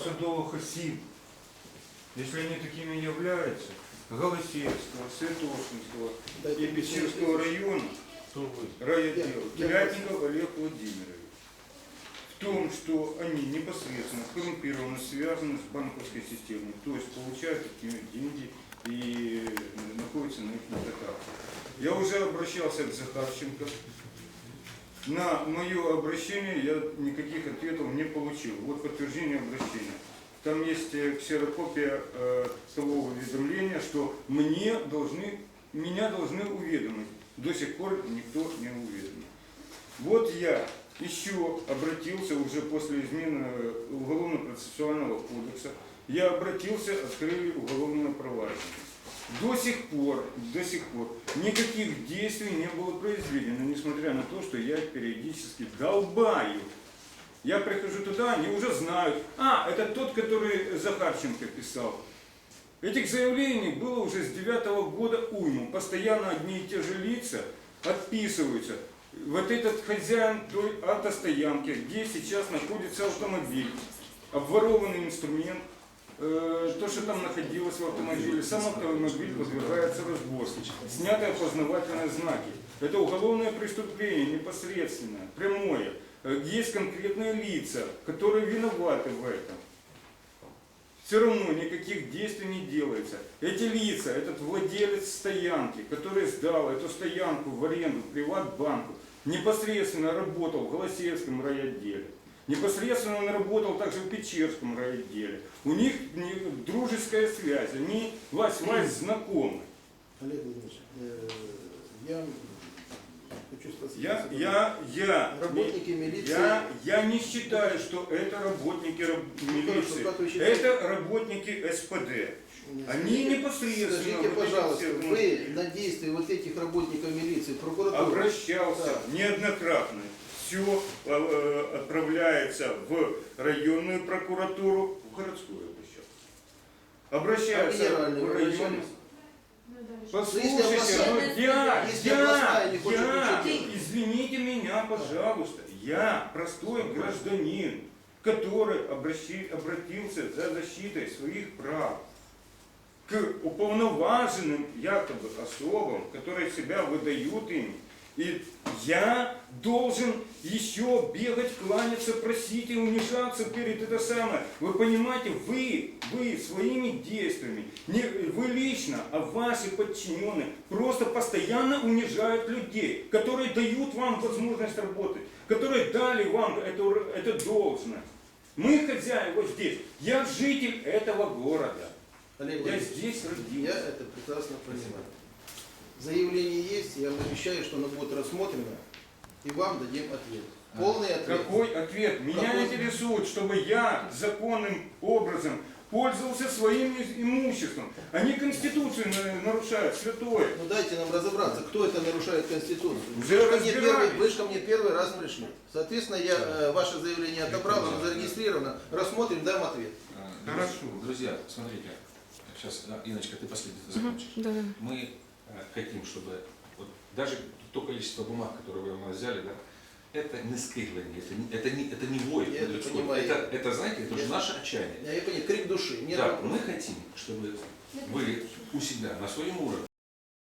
посадовых осіб, если они такими являются, Голосеевского, Святошинского и Печерского района, райотдела, Телятников Олег Владимирович, в том, что они непосредственно коррумпированно связаны с банковской системой, то есть получают нее деньги и находятся на их дотации. Я уже обращался к Захарченко. На мое обращение я никаких ответов не получил. Вот подтверждение обращения. Там есть э, ксерокопия э, того уведомления, что мне должны, меня должны уведомить. До сих пор никто не уведомил. Вот я еще обратился уже после измены Уголовно-процессуального кодекса. Я обратился, открыли уголовное проваджение. До сих пор, до сих пор никаких действий не было произведено, несмотря на то, что я периодически долбаю. Я прихожу туда, они уже знают. А, это тот, который Захарченко писал. Этих заявлений было уже с девятого года уйму. Постоянно одни и те же лица отписываются. Вот этот хозяин той автостоянки, где сейчас находится автомобиль, обворованный инструмент, э, то, что там находилось в автомобиле, сам автомобиль подвергается разборке, сняты опознавательные знаки. Это уголовное преступление непосредственное, прямое. Э, Есть конкретные лица, которые виноваты в этом. Все равно никаких действий не делается. Эти лица, этот владелец стоянки, который сдал эту стоянку в аренду приватбанку, непосредственно работал в Голосеевском райотделе. Непосредственно он работал также в Печерском райотделе. У них дружеская связь, они вась-вась знакомы. Олег Владимирович, э, я хочу спросить. Я, я, я, Работники милиции. я, я не считаю, что это работники раб- милиции. Это работники СПД. Они непосредственно Скажите, вот пожалуйста, все вы на действия вот этих работников милиции, прокуратуры, обращался Да. неоднократно. Все отправляется в районную прокуратуру, в городскую обращался. А Обращается генеральную в обращались? Послушайте, областная- ну я, если я, областная не хочет я, извините меня, пожалуйста, я простой гражданин, который обращи- обратился за защитой своих прав к уполноваженным якобы особам, которые себя выдают им. И я должен еще бегать, кланяться, просить и унижаться перед это самое. Вы понимаете, вы, вы своими действиями, не вы лично, а ваши подчиненные просто постоянно унижают людей, которые дают вам возможность работать, которые дали вам эту, это должное. Мы хозяева здесь. Я житель этого города. Олег Я здесь родился. я это прекрасно понимаю. Заявление есть, я вам обещаю, что оно будет рассмотрено, и вам дадим ответ. Полный ответ. Какой ответ? Меня Какой? интересует, чтобы я законным образом пользовался своим имуществом. Они Конституцию на- нарушают, святое. Ну дайте нам разобраться, кто это нарушает Конституцию. Уже Вы же ко мне первый, вы же ко мне первый раз пришли. Соответственно, я э, ваше заявление отобрал, оно зарегистрировано. Рассмотрим, дам ответ. А, Хорошо. Друзья, смотрите, сейчас, Иночка, ты последний закончишь. Да, да. Мы э, хотим, чтобы вот даже то количество бумаг, которые вы у нас взяли, да, это не скрыгивание, это не, это не, это не вой Я это понимаю. Это, это, знаете, это Я- же наше отчаяние. Я, я понял, крик души. Нет Да, мы хотим, чтобы вы у себя на своем уровне